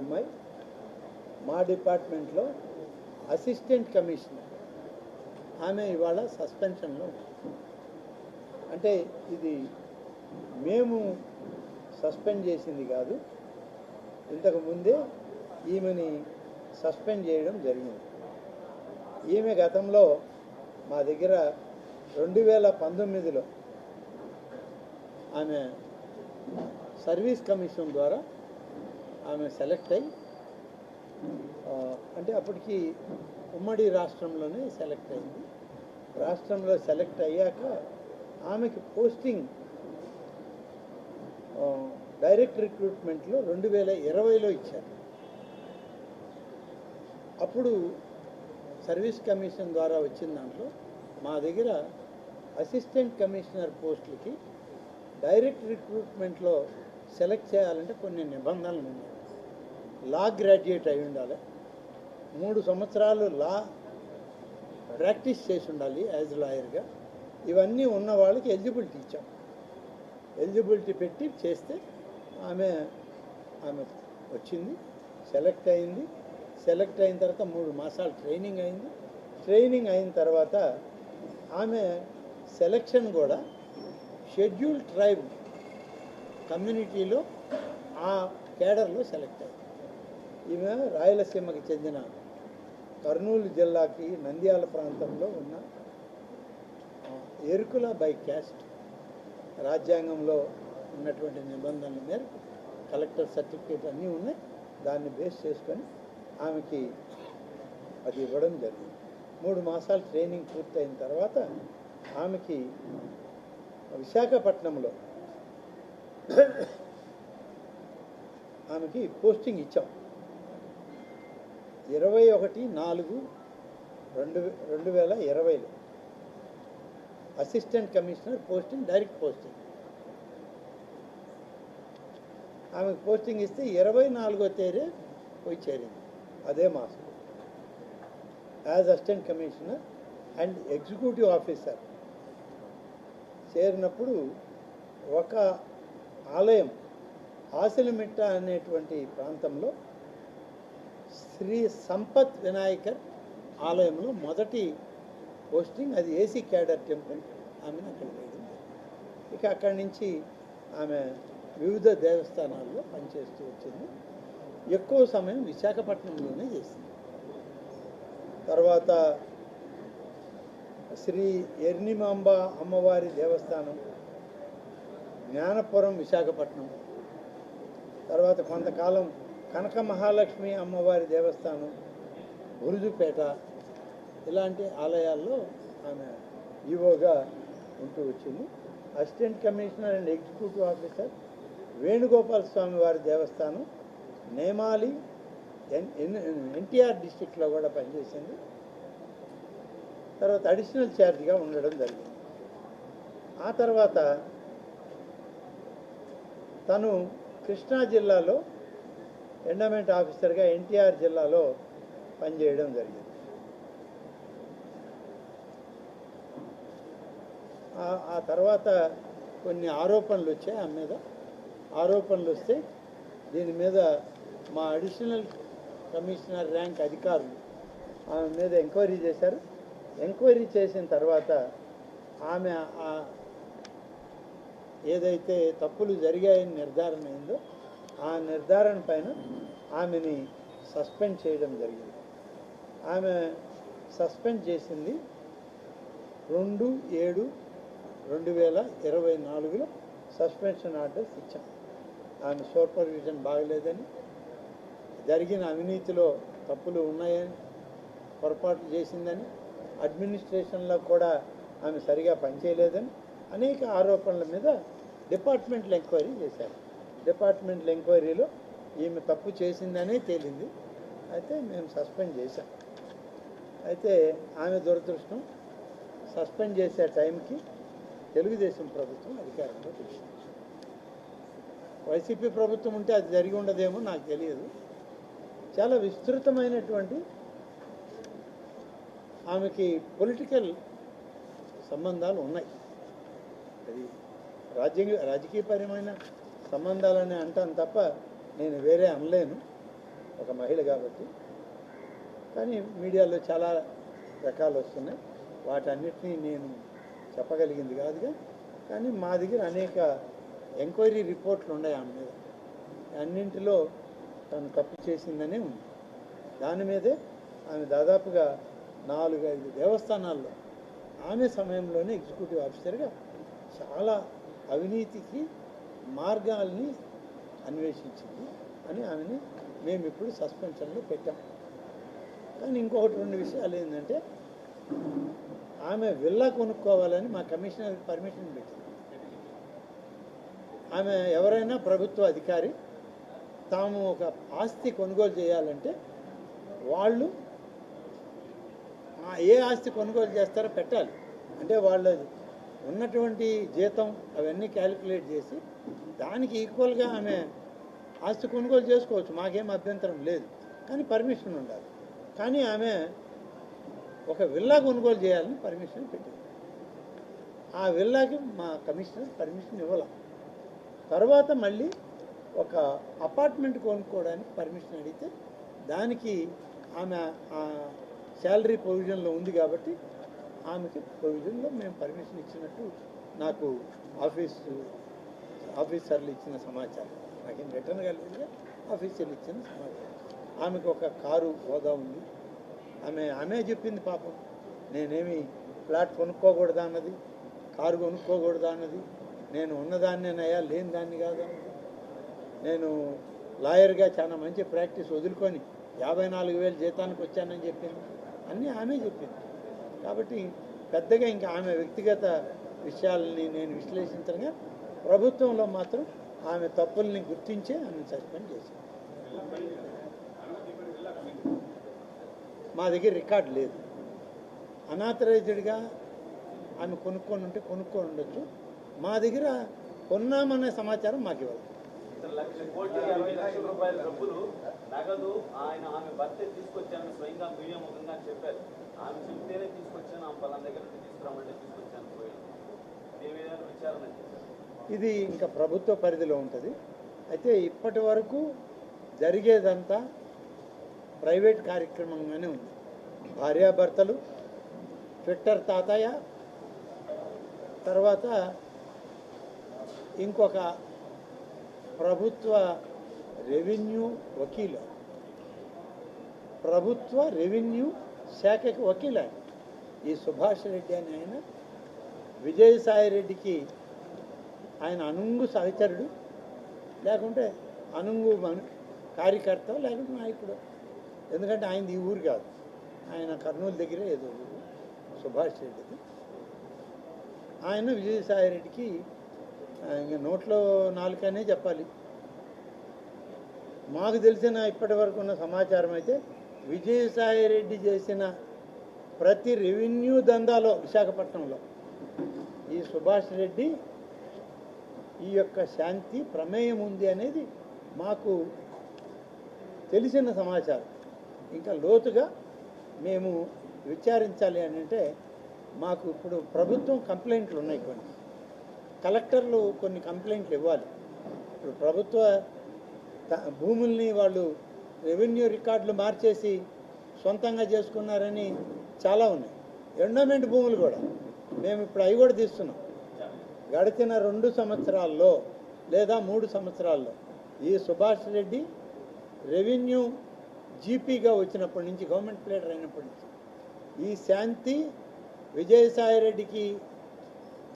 అమ్మాయి మా డిపార్ట్మెంట్లో అసిస్టెంట్ కమిషనర్. ఆమె ఇవాళ సస్పెన్షన్లో అంటే ఇది మేము సస్పెండ్ చేసింది కాదు ఇంతకు ముందే ఈమెని సస్పెండ్ చేయడం జరిగింది. ఈమె గతంలో మా దగ్గర రెండు వేల పంతొమ్మిదిలో ఆమె సర్వీస్ కమిషన్ ద్వారా ఆమె సెలెక్ట్ అయ్యి అంటే అప్పటికి ఉమ్మడి రాష్ట్రంలోనే సెలెక్ట్ అయింది. రాష్ట్రంలో సెలెక్ట్ అయ్యాక ఆమెకి పోస్టింగ్ డైరెక్ట్ రిక్రూట్మెంట్లో రెండు వేల ఇరవైలో ఇచ్చారు. అప్పుడు సర్వీస్ కమిషన్ ద్వారా వచ్చిన దాంట్లో మా దగ్గర అసిస్టెంట్ కమిషనర్ పోస్టులకి డైరెక్ట్ రిక్రూట్మెంట్లో సెలెక్ట్ చేయాలంటే కొన్ని నిబంధనలు ఉన్నాయి. లా గ్రాడ్యుయేట్ అయి ఉండాలి. మూడు సంవత్సరాలు లా ప్రాక్టీస్ చేసి ఉండాలి యాజ్ లాయర్గా. ఇవన్నీ ఉన్న వాళ్ళకి ఎలిజిబిలిటీ ఇచ్చాం. ఎలిజిబిలిటీ పెట్టి చేస్తే ఆమె ఆమె వచ్చింది సెలెక్ట్ అయింది. సెలెక్ట్ అయిన తర్వాత మూడు మాసాలు ట్రైనింగ్ అయింది. ట్రైనింగ్ అయిన తర్వాత ఆమె సెలెక్షన్ కూడా షెడ్యూల్ ట్రైబ్ కమ్యూనిటీలో ఆ కేడర్లో సెలెక్ట్ అయింది. ఈమె రాయలసీమకి చెందిన కర్నూలు జిల్లాకి నంద్యాల ప్రాంతంలో ఉన్న ఎరుకుల బై క్యాస్ట్ రాజ్యాంగంలో ఉన్నటువంటి నిబంధనల మేరకు కలెక్టర్ సర్టిఫికేట్ అన్నీ ఉన్నాయి. దాన్ని బేస్ చేసుకొని ఆమెకి అది ఇవ్వడం జరిగింది. మూడు మాసాలు ట్రైనింగ్ పూర్తయిన తర్వాత ఆమెకి విశాఖపట్నంలో ఆమెకి పోస్టింగ్ ఇచ్చాం. ఇరవై ఒకటి నాలుగు రెండు రెండు వేల ఇరవైలో assistant commissioner posting direct posting. ఆమెకు పోస్టింగ్ ఇస్తే ఇరవై నాలుగో తేదీ పోయి చేరింది. అదే మాసం as assistant commissioner and executive officer చేరినప్పుడు ఒక ఆలయం ఆసిలమిట్ట అనేటువంటి ప్రాంతంలో శ్రీ సంపత్ వినాయకర్ ఆలయంలో మొదటి పోస్టింగ్ అది ఏసీ క్యాడర్ టెంపుల్ ఆమెను అక్కడ వేయడం ఇక అక్కడి నుంచి ఆమె వివిధ దేవస్థానాల్లో పనిచేస్తూ వచ్చింది. ఎక్కువ సమయం విశాఖపట్నంలోనే చేసింది. తర్వాత శ్రీ ఎర్నిమాంబ అమ్మవారి దేవస్థానం జ్ఞానపురం విశాఖపట్నం తర్వాత కొంతకాలం కనక మహాలక్ష్మి అమ్మవారి దేవస్థానం గురుజుపేట ఇలాంటి ఆలయాల్లో ఆమె ఈవోగా ఉంటూ వచ్చింది. Assistant commissioner and executive officer Venugopala Swami వారి దేవస్థానం నేమాలి ఎన్ ఎన్టీఆర్ డిస్టిక్లో కూడా పనిచేసింది. తర్వాత అడిషనల్ ఛార్జ్గా ఉండడం జరిగింది. ఆ తర్వాత తను కృష్ణా జిల్లాలో ఎండమెంట్ ఆఫీసర్గా ఎన్టీఆర్ జిల్లాలో పనిచేయడం జరిగింది. ఆ- తర్వాత కొన్ని ఆరోపణలు వచ్చాయి ఆమె మీద. ఆరోపణలు వస్తే దీని మీద మా అడిషనల్ కమిషనర్ ర్యాంక్ అధికారులు ఆమె మీద ఎంక్వైరీ చేశారు. ఎంక్వైరీ చేసిన తర్వాత ఆమె ఏదైతే తప్పులు జరిగాయని నిర్ధారణ అయిందో ఆ నిర్ధారణ పైన ఆమెని సస్పెండ్ చేయడం జరిగింది. ఆమె సస్పెండ్ చేసింది రెండు ఏడు రెండు వేల ఇరవై నాలుగులో సస్పెన్షన్ ఆర్డర్స్ ఇచ్చాం. ఆమె సూపర్విజన్ బాగలేదని జరిగిన అవినీతిలో తప్పులు ఉన్నాయని పొరపాట్లు చేసిందని అడ్మినిస్ట్రేషన్లో కూడా ఆమె సరిగా పనిచేయలేదని అనేక ఆరోపణల మీద డిపార్ట్మెంట్లు ఎంక్వైరీ చేశారు. డిపార్ట్మెంట్ ఎంక్వైరీలో ఈమె తప్పు చేసిందనే తేలింది. అయితే మేము సస్పెండ్ చేశాం. అయితే ఆమె దురదృష్టం సస్పెండ్ చేసే టైంకి తెలుగుదేశం ప్రభుత్వం అధికారంలో తెలిసింది వైసీపీ ప్రభుత్వం ఉంటే అది జరిగి ఉండదేమో నాకు తెలియదు. చాలా విస్తృతమైనటువంటి ఆమెకి పొలిటికల్ సంబంధాలు ఉన్నాయి. అది రాజ్యాంగ రాజకీయపరమైన సంబంధాలని అంటాను తప్ప నేను వేరే అనలేను ఒక మహిళ కాబట్టి. కానీ మీడియాలో చాలా రకాలు వస్తున్నాయి. వాటన్నిటినీ నేను చెప్పగలిగింది కాదుగా. కానీ మా దగ్గర అనేక ఎంక్వైరీ రిపోర్ట్లు ఉన్నాయి ఆమె మీద. అన్నింటిలో తను తప్పు చేసిందనే ఉంది. దాని మీదే ఆమె దాదాపుగా నాలుగు ఐదు దేవస్థానాల్లో ఆమె సమయంలోనే ఎగ్జిక్యూటివ్ ఆఫీసర్గా చాలా అవినీతికి మార్గాల్ని అన్వేషించింది అని ఆమెని మేము ఇప్పుడు సస్పెన్షన్లో పెట్టాం. కానీ ఇంకొకటి రెండు విషయాలు ఏంటంటే ఆమె విల్లా కొనుక్కోవాలని మా కమిషనర్ పర్మిషన్ పెట్టింది ఆమె ఎవరైనా ప్రభుత్వ అధికారి తాము ఒక ఆస్తి కొనుగోలు చేయాలంటే వాళ్ళు ఏ ఆస్తి కొనుగోలు చేస్తారో పెట్టాలి. అంటే వాళ్ళు ఉన్నటువంటి జీతం అవన్నీ క్యాలిక్యులేట్ చేసి దానికి ఈక్వల్గా ఆమె ఆస్తి కొనుగోలు చేసుకోవచ్చు. మాకేం అభ్యంతరం లేదు. కానీ పర్మిషన్ ఉండాలి. కానీ ఆమె ఒక విల్లా కొనుగోలు చేయాలని పర్మిషన్ పెట్టింది. ఆ విల్లాకి మా కమిషనర్ పర్మిషన్ ఇవ్వాల. తర్వాత మళ్ళీ ఒక అపార్ట్మెంట్ కొనుక్కోవడానికి పర్మిషన్ అడిగితే దానికి ఆమె ఆ శాలరీ ప్రొవిజన్లో ఉంది కాబట్టి ఆమెకి ప్రొవిజన్లో మేము పర్మిషన్ ఇచ్చినట్టు నాకు ఆఫీసు ఆఫీసర్లు ఇచ్చిన సమాచారం. నాకేం రిటర్న్ కలిగింది ఆఫీసర్లు ఇచ్చిన సమాచారం. ఆమెకు ఒక కారు హోదా ఉంది. ఆమె ఆమె చెప్పింది పాపం. నేనేమి ఫ్లాట్ కొనుక్కోకూడదా అన్నది? కారు కొనుక్కోకూడదా అన్నది? నేను ఉన్నదాన్నేనయ్యా లేని దాన్ని కాదు అన్నది? నేను లాయర్గా చాలా మంచి ప్రాక్టీస్ వదులుకొని యాభై నాలుగు వేలు జీతానికి వచ్చానని చెప్పింది. అన్నీ ఆమె చెప్పింది. కాబట్టి పెద్దగా ఇంకా ఆమె వ్యక్తిగత విషయాలని నేను విశ్లేషించగా ప్రభుత్వంలో మాత్రం ఆమె తప్పుల్ని గుర్తించే ఆమెను సస్పెండ్ చేశారు. మా దగ్గర రికార్డు లేదు. అనాథరైజ్డ్గా ఆమె కొనుక్కొని ఉంటే కొనుక్కొని ఉండొచ్చు. మా దగ్గర కొన్నామనే సమాచారం మాకు ఇవ్వాలి లక్ష కోటి లక్షల డబ్బులు నగదు ఆయన ఆమె భర్త తీసుకొచ్చాను స్వయంగా మీడియా ముఖంగా చెప్పారు. ఆమె చెప్తేనే తీసుకొచ్చాను ఆమె పలానా దగ్గర నుంచి తీసుకురామంటే తీసుకొచ్చాను పోయాను. ఏ విధంగా విచారణ చేశారు? ఇది ఇంకా ప్రభుత్వ పరిధిలో ఉంటుంది. అయితే ఇప్పటి వరకు జరిగేదంతా ప్రైవేట్ కార్యక్రమంగానే ఉంది. భార్యాభర్తలు ట్విట్టర్ తాతయ్య తర్వాత ఇంకొక ప్రభుత్వ రెవెన్యూ వకీలు. ప్రభుత్వ రెవెన్యూ శాఖకి వకీలు. ఈ సుభాష్ రెడ్డి అని ఆయన విజయసాయి రెడ్డికి ఆయన అనుంగు సహచరుడు లేకుంటే అనుంగు మన కార్యకర్త లేకుంటే నాయకుడు. ఎందుకంటే ఆయనది ఈ ఊరు కాదు. ఆయన కర్నూలు దగ్గరే ఏదో ఊరు. సుభాష్ రెడ్డిది. ఆయన విజయసాయి రెడ్డికి నోట్లో నాలుకనే చెప్పాలి. మాకు తెలిసిన ఇప్పటి వరకు ఉన్న సమాచారం అయితే విజయసాయి రెడ్డి చేసిన ప్రతి రెవెన్యూ దందాలో విశాఖపట్నంలో ఈ సుభాష్ రెడ్డి ఈ యొక్క శాంతి ప్రమేయం ఉంది అనేది మాకు తెలిసిన సమాచారం. ఇంకా లోతుగా మేము విచారించాలి అని అంటే మాకు ఇప్పుడు ప్రభుత్వం కంప్లైంట్లు ఉన్నాయి కొన్ని. కలెక్టర్లు కొన్ని కంప్లైంట్లు ఇవ్వాలి. ఇప్పుడు ప్రభుత్వ త- భూముల్ని వాళ్ళు రెవెన్యూ రికార్డులు మార్చేసి సొంతంగా చేసుకున్నారని చాలా ఉన్నాయి. ఎండోమెంట్ భూములు కూడా. మేము ఇప్పుడు అవి కూడా తీస్తున్నాం. గడిచిన రెండు సంవత్సరాల్లో లేదా మూడు సంవత్సరాల్లో ఈ సుభాష్ రెడ్డి రెవెన్యూ జీపీగా వచ్చినప్పటి నుంచి గవర్నమెంట్ ప్లేడర్ అయినప్పటి నుంచి ఈ శాంతి విజయసాయి రెడ్డికి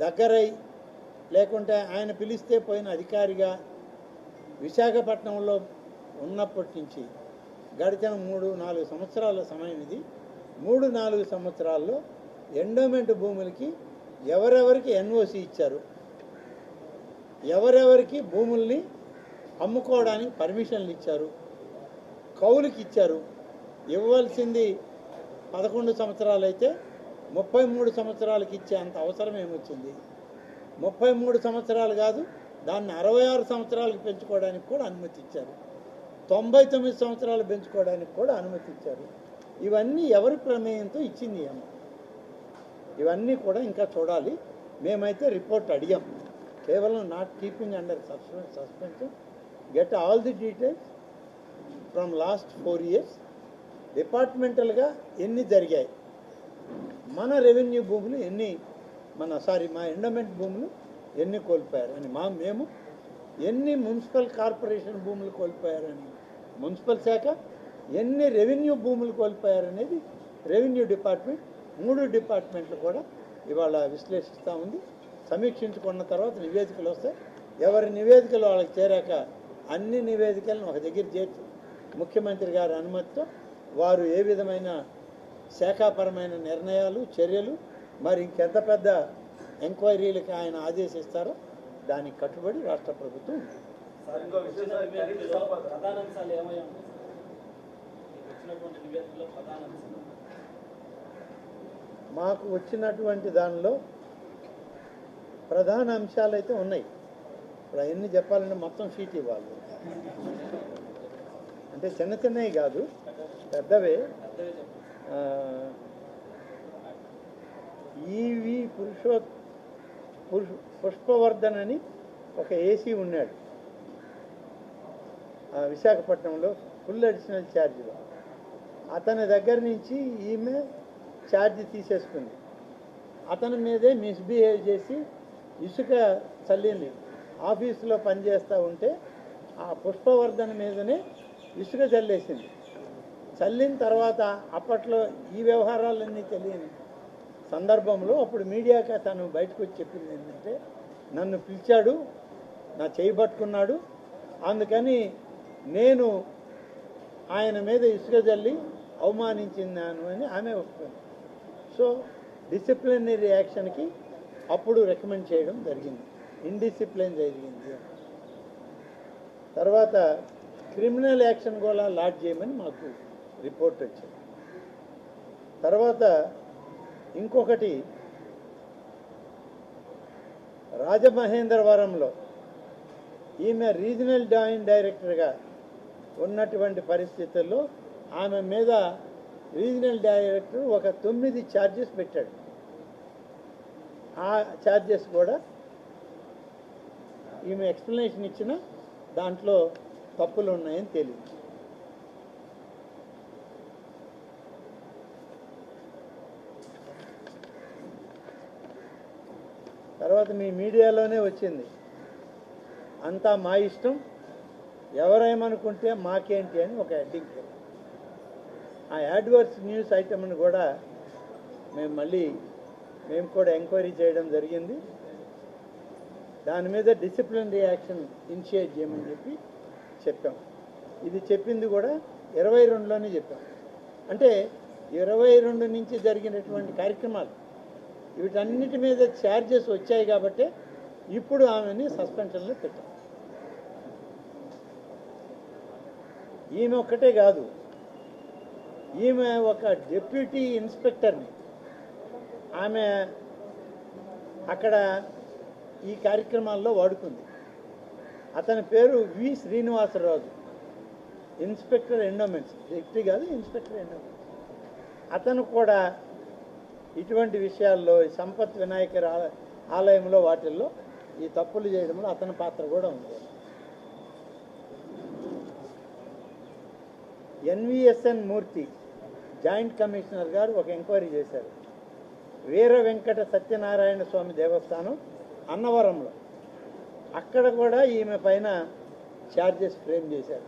దగ్గరై లేకుంటే ఆయన పిలిస్తే పోయిన అధికారిగా విశాఖపట్నంలో ఉన్నప్పటి నుంచి గడిచిన మూడు నాలుగు సంవత్సరాల సమయం ఇది. మూడు నాలుగు సంవత్సరాల్లో ఎండోమెంట్ భూములకి ఎవరెవరికి ఎన్ఓసి ఇచ్చారు? ఎవరెవరికి భూముల్ని అమ్ముకోవడానికి పర్మిషన్లు ఇచ్చారు? కౌలుకి ఇచ్చారు? ఇవ్వాల్సింది పదకొండు సంవత్సరాలు అయితే ముప్పై మూడు సంవత్సరాలకి ఇచ్చే అంత అవసరం ఏమొచ్చింది? ముప్పై మూడు సంవత్సరాలు కాదు దాన్ని అరవై ఆరు సంవత్సరాలకు పెంచుకోవడానికి కూడా అనుమతి ఇచ్చారు. తొంభై తొమ్మిది సంవత్సరాలు పెంచుకోవడానికి కూడా అనుమతి ఇచ్చారు. ఇవన్నీ ఎవరి ప్రమేయంతో ఇచ్చింది ఏమో ఇవన్నీ కూడా ఇంకా చూడాలి. మేమైతే రిపోర్ట్ అడిగాం. కేవలం not keeping under suspense suspension get all the details from last four years. డిపార్ట్మెంటల్గా ఎన్ని జరిగాయి? మన రెవెన్యూ భూములు ఎన్ని మన సారీ మా ఎండోమెంట్ భూములు ఎన్ని కోల్పోయారు అని మా మేము ఎన్ని మున్సిపల్ కార్పొరేషన్ భూములు కోల్పోయారని మున్సిపల్ శాఖ ఎన్ని రెవెన్యూ భూములు కోల్పోయారనేది రెవెన్యూ డిపార్ట్మెంట్ మూడు డిపార్ట్మెంట్లు కూడా ఇవాళ విశ్లేషిస్తూ ఉంది. సమీక్షించుకున్న తర్వాత నివేదికలు వస్తాయి. ఎవరి నివేదికలు వాళ్ళకి చేరాక అన్ని నివేదికలను ఒక దగ్గర చేర్చి ముఖ్యమంత్రి గారి అనుమతితో వారు ఏ విధమైన శాఖాపరమైన నిర్ణయాలు చర్యలు మరి ఇంకెంత పెద్ద ఎంక్వైరీలకి ఆయన ఆదేశిస్తారో దానికి కట్టుబడి రాష్ట్ర ప్రభుత్వం ఉంది. ప్రధాన అంశాలు వచ్చినటువంటి నివేదికలో ప్రధాన అంశాలు మాకు వచ్చినటువంటి దానిలో ప్రధాన అంశాలు అయితే ఉన్నాయి. ఇప్పుడు అవన్నీ చెప్పాలంటే మొత్తం షీట్ ఇవ్వాలి. అంటే చిన్న చిన్నవి కాదు పెద్దవే. ఈవి పురుషో పురుష పుష్పవర్ధన్ అని ఒక ఏసీ ఉన్నాడు. ఆ, విశాఖపట్నంలో ఫుల్ అడిషనల్ ఛార్జీలో. అతని దగ్గర నుంచి ఈమె ఛార్జ్ తీసేసుకుంది. అతని మీదే మిస్బిహేవ్ చేసి ఇసుక చల్లింది. ఆఫీసులో పనిచేస్తూ ఉంటే ఆ పుష్పవర్ధన మీదనే ఇసుక చల్లేసింది. చల్లిన తర్వాత అప్పట్లో ఈ వ్యవహారాలన్నీ తెలియని సందర్భంలో అప్పుడు మీడియాకి తను బయటకు వచ్చి చెప్పింది ఏంటంటే నన్ను పిలిచాడు నా చేయి పట్టుకున్నాడు అందుకని నేను ఆయన మీద ఇసుక చల్లి అవమానించినాను అని ఆమె ఒప్పుకుంది. సో డిసిప్లినరీ యాక్షన్కి అప్పుడు రికమెండ్ చేయడం జరిగింది. ఇండిసిప్లిన్ జరిగింది. తర్వాత క్రిమినల్ యాక్షన్ కూడా లాడ్ చేయమని మాకు రిపోర్ట్ వచ్చింది. తర్వాత ఇంకొకటి రాజమహేంద్రవరంలో ఈమె రీజనల్ జాయింట్ డైరెక్టర్గా ఉన్నటువంటి పరిస్థితుల్లో ఆమె మీద రీజనల్ డైరెక్టర్ ఒక తొమ్మిది ఛార్జెస్ పెట్టాడు. ఆ ఛార్జెస్ కూడా ఈమె ఎక్స్ప్లెనేషన్ ఇచ్చిన దాంట్లో తప్పులు ఉన్నాయని తెలియదు. తర్వాత మీ మీడియాలోనే వచ్చింది. అంతా మా ఇష్టం. ఎవరేమనుకుంటే మాకేంటి అని ఒక హెడ్డింగ్ ఆ యాడ్వర్స్ న్యూస్ ఐటమ్ని కూడా మేము మళ్ళీ మేము కూడా ఎంక్వైరీ చేయడం జరిగింది. దాని మీద డిసిప్లినరీ యాక్షన్ ఇనిషియేట్ చేయమని చెప్పి చెప్పాం. ఇది చెప్పింది కూడా ఇరవై రెండులోనే చెప్పాం. అంటే ఇరవై రెండు నుంచి జరిగినటువంటి కార్యక్రమాలు వీటన్నిటి మీద ఛార్జెస్ వచ్చాయి కాబట్టి ఇప్పుడు ఆమెని సస్పెన్షన్లో పెట్టాం. ఈమె ఒక్కటే కాదు ఈమె ఒక డిప్యూటీ ఇన్స్పెక్టర్ని ఆమె అక్కడ ఈ కార్యక్రమాల్లో వాడుకుంది. అతని పేరు V Srinivasaraju. Inspector endowments. Deputy కాదు ఇన్స్పెక్టర్ ఎండోమెంట్స్. అతను కూడా ఇటువంటి విషయాల్లో ఈ సంపత్ వినాయకర్ ఆలయంలో వాటిల్లో ఈ తప్పులు చేయడంలో అతని పాత్ర కూడా ఉంది. ఎన్విఎస్ఎన్ మూర్తి జాయింట్ కమిషనర్ గారు ఒక ఎంక్వైరీ చేశారు. వీర వెంకట సత్యనారాయణ స్వామి దేవస్థానం అన్నవరంలో. అక్కడ కూడా ఈమె పైన ఛార్జెస్ ఫ్రేమ్ చేశారు.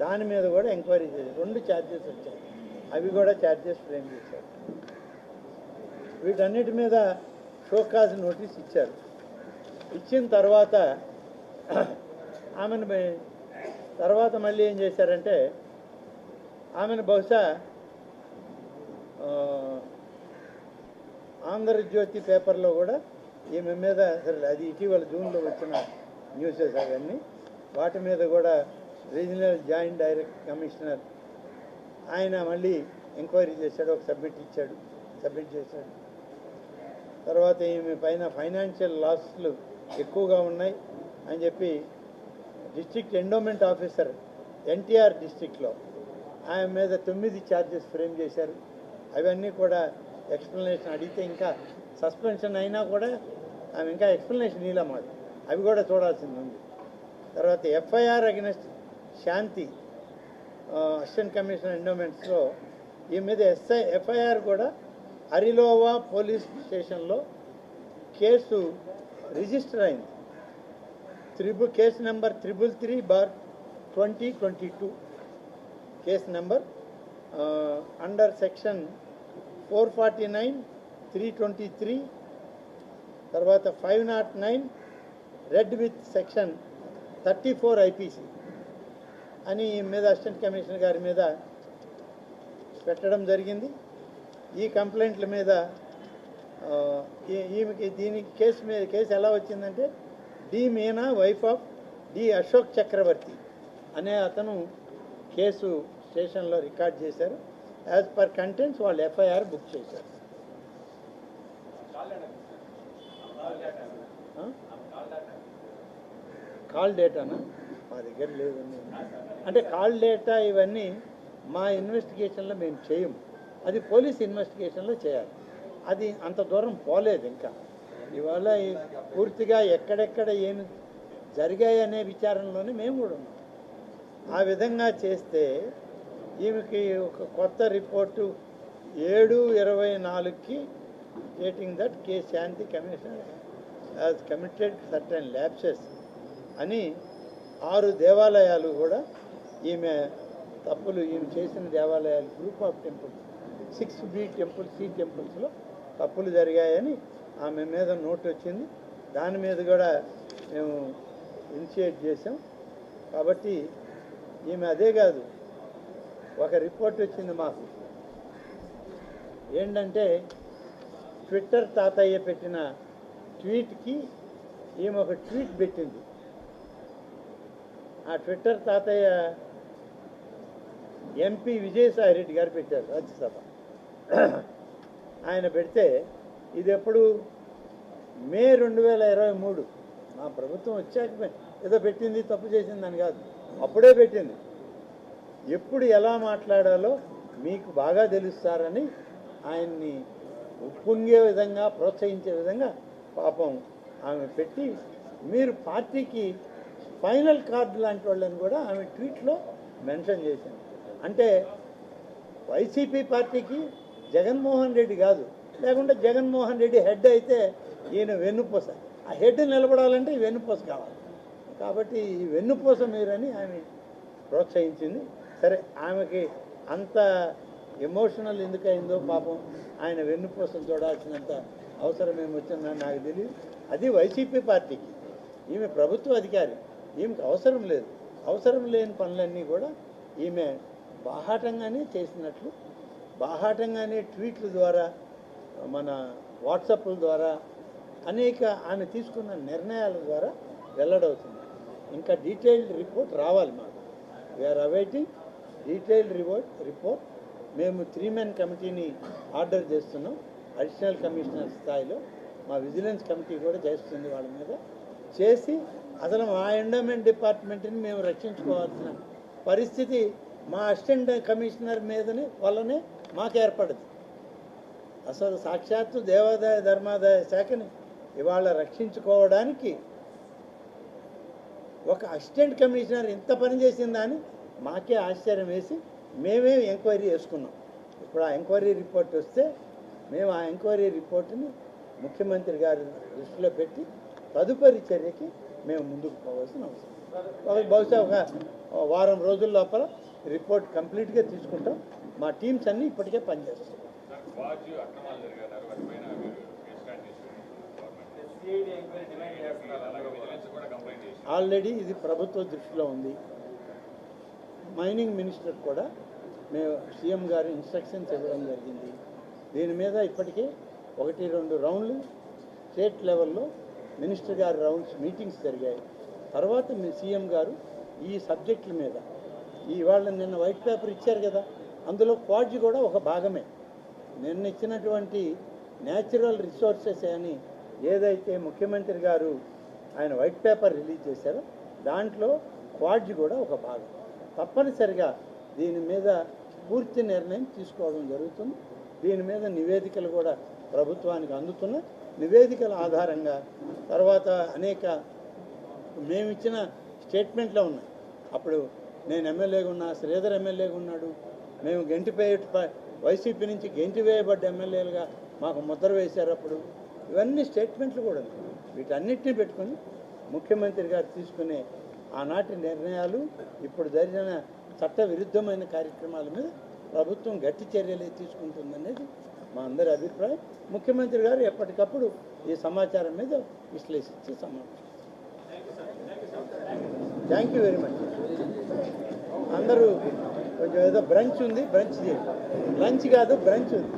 దాని మీద కూడా ఎంక్వైరీ చేశారు. రెండు ఛార్జెస్ వచ్చాయి. అవి కూడా ఛార్జెస్ ఫ్రేమ్ చేశారు. వీటన్నిటి మీద షోకాజ్ నోటీస్ ఇచ్చారు. ఇచ్చిన తర్వాత ఆమెను తర్వాత మళ్ళీ ఏం చేశారంటే ఆమెను బహుశా ఆంధ్రజ్యోతి పేపర్లో కూడా ఈమె మీద సరే అది ఇటీవల జూన్లో వచ్చిన న్యూసెస్ అవన్నీ వాటి మీద కూడా రీజనల్ జాయింట్ డైరెక్ట్ కమిషనర్ ఆయన మళ్ళీ ఎంక్వైరీ చేశాడు ఒక సబ్మిట్ ఇచ్చాడు సబ్మిట్ చేశాడు. తర్వాత ఈమె పైన ఫైనాన్షియల్ లాస్లు ఎక్కువగా ఉన్నాయి అని చెప్పి డిస్ట్రిక్ట్ ఎండోమెంట్ ఆఫీసర్ ఎన్టీఆర్ డిస్ట్రిక్ట్లో ఆయన మీద తొమ్మిది ఛార్జెస్ ఫ్రేమ్ చేశారు. అవన్నీ కూడా ఎక్స్ప్లెనేషన్ అడిగితే ఇంకా సస్పెన్షన్ అయినా కూడా ఆమె ఇంకా ఎక్స్ప్లెనేషన్ ఇలా మాది అవి కూడా చూడాల్సింది ఉంది. తర్వాత FIR against Shanti assistant commissioner ఎండోమెంట్స్లో ఈ మీద ఎస్ఐ ఎఫ్ఐఆర్ కూడా అరిలోవా పోలీస్ స్టేషన్లో కేసు రిజిస్టర్ అయింది. Triple case number triple three bar twenty twenty two. Case number under section four forty nine three twenty three తర్వాత five not nine red with section thirty four IPC అని మీద assistant commissioner గారి మీద పెట్టడం జరిగింది. ఈ కంప్లైంట్ల మీద ఈ- ఈమెకి దీనికి కేసు మీద కేసు ఎలా వచ్చిందంటే D Meena wife of D Ashok Chakravarthi అనే అతను కేసు స్టేషన్లో రికార్డ్ చేశారు. యాజ్ పర్ కంటెంట్స్ వాళ్ళు ఎఫ్ఐఆర్ బుక్ చేశారు. కాల్ డేటానా మా దగ్గర లేదండి. అంటే కాల్ డేటా ఇవన్నీ మా ఇన్వెస్టిగేషన్లో మేము చేయము అది పోలీస్ ఇన్వెస్టిగేషన్లో చేయాలి. అది అంత దూరం పోలేదు ఇంకా. ఇవాళ పూర్తిగా ఎక్కడెక్కడ ఏమి జరిగాయి అనే విచారణలోనే మేము కూడా ఉన్నాం. ఆ విధంగా చేస్తే ఈమెకి ఒక కొత్త రిపోర్టు ఏడు ఇరవై నాలుగుకి stating that K Shanti commissioner as committed certain lapses అని ఆరు దేవాలయాలు కూడా ఈమె తప్పులు ఈమె చేసిన దేవాలయాలు group of temples six B temple C టెంపుల్స్లో తప్పులు జరిగాయని ఆమె మీద నోట్ వచ్చింది. దాని మీద కూడా మేము ఇనిషియేట్ చేసాం కాబట్టి ఈమె అదే కాదు ఒక రిపోర్ట్ వచ్చింది మాకు. ఏంటంటే ట్విట్టర్ తాతయ్య పెట్టిన ట్వీట్కి ఈమె ఒక ట్వీట్ పెట్టింది. ఆ ట్విట్టర్ తాతయ్య ఎంపీ విజయసాయి రెడ్డి గారు పెట్టారు రాజ్యసభ. ఆయన పెడితే ఇది ఎప్పుడు? మే రెండు వేల ఇరవై మూడు. మా ప్రభుత్వం వచ్చాక ఏదో పెట్టింది తప్పు చేసిందని కాదు. అప్పుడే పెట్టింది. ఎప్పుడు ఎలా మాట్లాడాలో మీకు బాగా తెలుస్తారని ఆయన్ని ఉప్పొంగే విధంగా ప్రోత్సహించే విధంగా పాపం ఆమె పెట్టి మీరు పార్టీకి ఫైనల్ కార్డు లాంటి వాళ్ళని కూడా ఆమె ట్వీట్లో మెన్షన్ చేశాను అంటే వైసీపీ పార్టీకి జగన్మోహన్ రెడ్డి కాదు. లేకుంటే జగన్మోహన్ రెడ్డి హెడ్ అయితే ఈయన వెన్నుపూస. ఆ హెడ్ నిలబడాలంటే ఈ వెన్నుపూస కావాలి. కాబట్టి ఈ వెన్నుపూస మీరని ఆమె ప్రోత్సహించింది. సరే ఆమెకి అంత ఎమోషనల్ ఎందుకయిందో పాపం ఆయన వెన్నుపూసను చూడాల్సినంత అవసరం ఏమొచ్చిందని నాకు తెలియదు. అది వైసీపీ పార్టీకి. ఈమె ప్రభుత్వ అధికారి. ఈమెకు అవసరం లేదు. అవసరం లేని పనులన్నీ కూడా ఈమె బాహాటంగానే చేసినట్లు బాహాటంగానే ట్వీట్ల ద్వారా మన వాట్సాప్ల ద్వారా అనేక ఆమె తీసుకున్న నిర్ణయాల ద్వారా వెల్లడవుతుంది. ఇంకా డీటెయిల్డ్ రిపోర్ట్ రావాలి మాకు. We're awaiting detailed report report. మేము త్రీ మెన్ కమిటీని ఆర్డర్ చేస్తున్నాం. అడిషనల్ కమిషనర్ స్థాయిలో మా విజిలెన్స్ కమిటీ కూడా చేస్తుంది వాళ్ళ మీద. చేసి అసలు మా ఎండోమెంట్ డిపార్ట్మెంట్ని మేము రక్షించుకోవాల్సిన పరిస్థితి మా అసిస్టెంట్ కమిషనర్ మీదనే వల్లనే మాకు ఏర్పడదు. అసలు సాక్షాత్తు దేవాదాయ ధర్మాదాయ శాఖని ఇవాళ రక్షించుకోవడానికి ఒక అసిస్టెంట్ కమిషనర్ ఇంత పని చేసిందా అని మాకే ఆశ్చర్యం వేసి మేమే ఎంక్వైరీ చేసుకున్నాం. ఇప్పుడు ఆ ఎంక్వైరీ రిపోర్ట్ వస్తే మేము ఆ ఎంక్వైరీ రిపోర్ట్ని ముఖ్యమంత్రి గారి దృష్టిలో పెట్టి తదుపరి చర్యకి మేము ముందుకు పోవాల్సిన అవసరం. బహుశా ఒక వారం రోజుల లోపల రిపోర్ట్ కంప్లీట్గా తీసుకుంటాం. మా టీమ్స్ అన్నీ ఇప్పటికే పనిచేస్తాయి. ఆల్రెడీ ఇది ప్రభుత్వ దృష్టిలో ఉంది. మైనింగ్ మినిస్టర్ కూడా మేము సీఎం గారు ఇన్స్ట్రక్షన్స్ ఇవ్వడం జరిగింది. దీని మీద ఇప్పటికే ఒకటి రెండు రౌండ్లు స్టేట్ లెవెల్లో మినిస్టర్ గారి రౌండ్స్ మీటింగ్స్ జరిగాయి. తర్వాత మీ సీఎం గారు ఈ సబ్జెక్టుల మీద ఈ నిన్న వైట్ పేపర్ ఇచ్చారు కదా అందులో క్వాడ్జ్ కూడా ఒక భాగమే. నిన్న ఇచ్చినటువంటి న్యాచురల్ రిసోర్సెస్ అని ఏదైతే ముఖ్యమంత్రి గారు ఆయన వైట్ పేపర్ రిలీజ్ చేశారో దాంట్లో క్వాడ్జ్ కూడా ఒక భాగం. తప్పనిసరిగా దీని మీద పూర్తి నిర్ణయం తీసుకోవడం జరుగుతుంది. దీని మీద నివేదికలు కూడా ప్రభుత్వానికి అందుతున్న నివేదికల ఆధారంగా తర్వాత అనేక మేము ఇచ్చిన స్టేట్మెంట్లో ఉన్నాయి. అప్పుడు నేను ఎమ్మెల్యేగా ఉన్నా శ్రీధర్ ఎమ్మెల్యేగా ఉన్నాడు మేము గెంటిపే వైసీపీ నుంచి గెంటి వేయబడ్డ ఎమ్మెల్యేలుగా మాకు ముద్ర వేశారు అప్పుడు. ఇవన్నీ స్టేట్మెంట్లు కూడా. ఉన్నాయి. వీటన్నిటిని పెట్టుకొని ముఖ్యమంత్రి గారు తీసుకునే ఆనాటి నిర్ణయాలు ఇప్పుడు జరిగిన చట్ట విరుద్ధమైన కార్యక్రమాల మీద ప్రభుత్వం గట్టి చర్యలే తీసుకుంటుందనేది మా అందరి అభిప్రాయం. ముఖ్యమంత్రి గారు ఎప్పటికప్పుడు ఈ సమాచారం మీద విశ్లేషించి సమాచారం. థ్యాంక్ యూ వెరీ మచ్ అందరూ కొంచెం ఏదో బ్రంచ్ ఉంది బ్రంచ్ చేయండి. లంచ్ కాదు బ్రంచ్ ఉంది.